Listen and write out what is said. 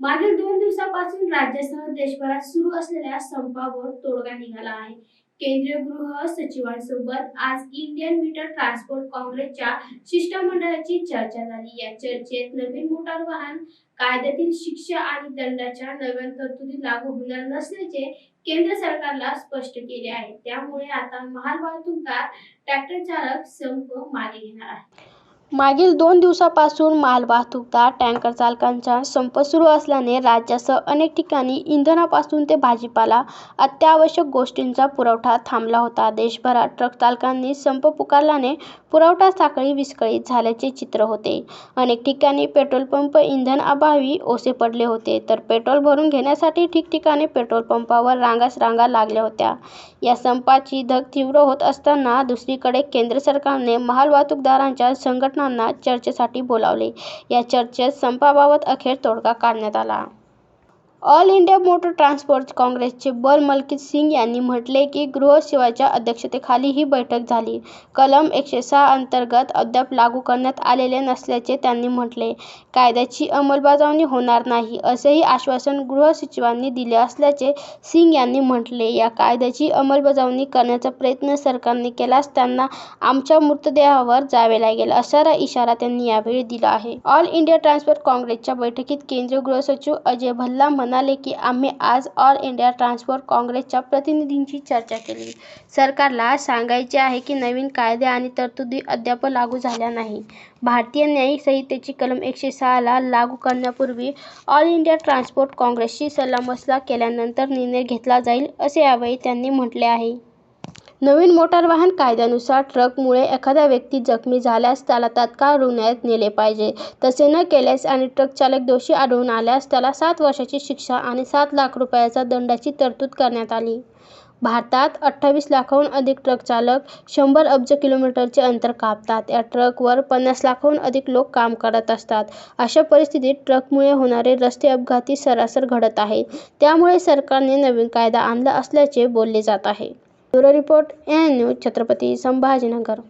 मागील दोन दिवसापासून राज्यासह देशभरात सुरू असलेल्या संपावर तोडगा निघाला आहे. केंद्रीय गृह सचिवांसोबत आज इंडियन मीटर ट्रान्सपोर्ट काँग्रेसच्या शिष्टमंडळाची चर्चा झाली. या चर्चेत नवीन मोटार वाहन कायद्यातील शिक्षा आणि दंडाच्या नव्या तरतुदी लागू होणार नसल्याचे केंद्र सरकारला स्पष्ट केले आहे. त्यामुळे आता महाल वाहतूकदार ट्रॅक्टर चालक संप मागे घेणार आहे मागील दोन दिवसापासून मालवाहतूकदार टँकर चालकांचा संप सुरू असल्याने राज्यासह अनेक ठिकाणी इंधनापासून ते भाजीपाला अत्यावश्यक गोष्टींचा पुरवठा थांबला होता. देशभरात ट्रक चालकांनी संप पुकारल्याने पुरवठा साखळी विस्कळीत झाल्याचे चित्र होते. अनेक ठिकाणी पेट्रोल पंप इंधन अभावी ओसे पडले होते तर पेट्रोल भरून घेण्यासाठी ठिकठिकाणी पेट्रोल पंपावर रांगाच रांगा लागल्या होत्या. या संपाची धग तीव्र होत असताना दुसरीकडे केंद्र सरकारने माल वाहतूकदारांच्या संघटनांना चर्चेसाठी बोलावले. या चर्चेत संपाबाबत अखेर तोडगा काढण्यात आला. ऑल इंडिया मोटर ट्रान्सपोर्ट काँग्रेसचे बल मलकीत सिंग यांनी म्हटले की गृहसेवाच्या अध्यक्षतेखाली ही बैठक झाली. कलम एकशे सहा अंतर्गत अद्याप लागू करण्यात आलेले नसल्याचे त्यांनी म्हटले. कायद्याची अंमलबजावणी होणार नाही असेही आश्वासन गृह सचिवांनी दिले असल्याचे सिंग यांनी म्हटले. या कायद्याची अंमलबजावणी करण्याचा प्रयत्न सरकारने केल्यास त्यांना आमच्या मृतदेहावर जावे लागेल असा इशारा त्यांनी यावेळी दिला आहे. ऑल इंडिया ट्रान्सपोर्ट काँग्रेसच्या बैठकीत केंद्रीय गृहसचिव अजय भल्ला म्हणाले की आम्ही आज ऑल इंडिया ट्रान्सपोर्ट काँग्रेसच्या प्रतिनिधींची चर्चा केली. सरकारला सांगायचे आहे की नवीन कायदे आणि तरतुदी अद्याप लागू झाल्या नाही. भारतीय न्यायिक संहितेची कलम एकशे सहाला लागू करण्यापूर्वी ऑल इंडिया ट्रान्सपोर्ट काँग्रेसशी सल्लामसलत केल्यानंतर निर्णय घेतला जाईल असे यावेळी त्यांनी म्हटले आहे. नवीन मोटार वाहन कायद्यानुसार ट्रकमुळे एखादा व्यक्ती जखमी झाल्यास त्याला तात्काळ रुग्णालयात नेले पाहिजे. तसे न केल्यास आणि ट्रक चालक दोषी आढळून आल्यास त्याला सात वर्षाची शिक्षा आणि सात लाख रुपयाचा दंडाची तरतूद करण्यात आली. भारतात अठ्ठावीस लाखाहून अधिक ट्रक चालक शंभर अब्ज किलोमीटरचे अंतर कापतात. या ट्रकवर पन्नास लाखाहून अधिक लोक काम करत असतात. अशा परिस्थितीत ट्रकमुळे होणारे रस्ते अपघाती सरासर घडत आहे त्यामुळे सरकारने नवीन कायदा आणला असल्याचे बोलले जात आहे. Bureau report N news Chhatrapati Sambhajinagar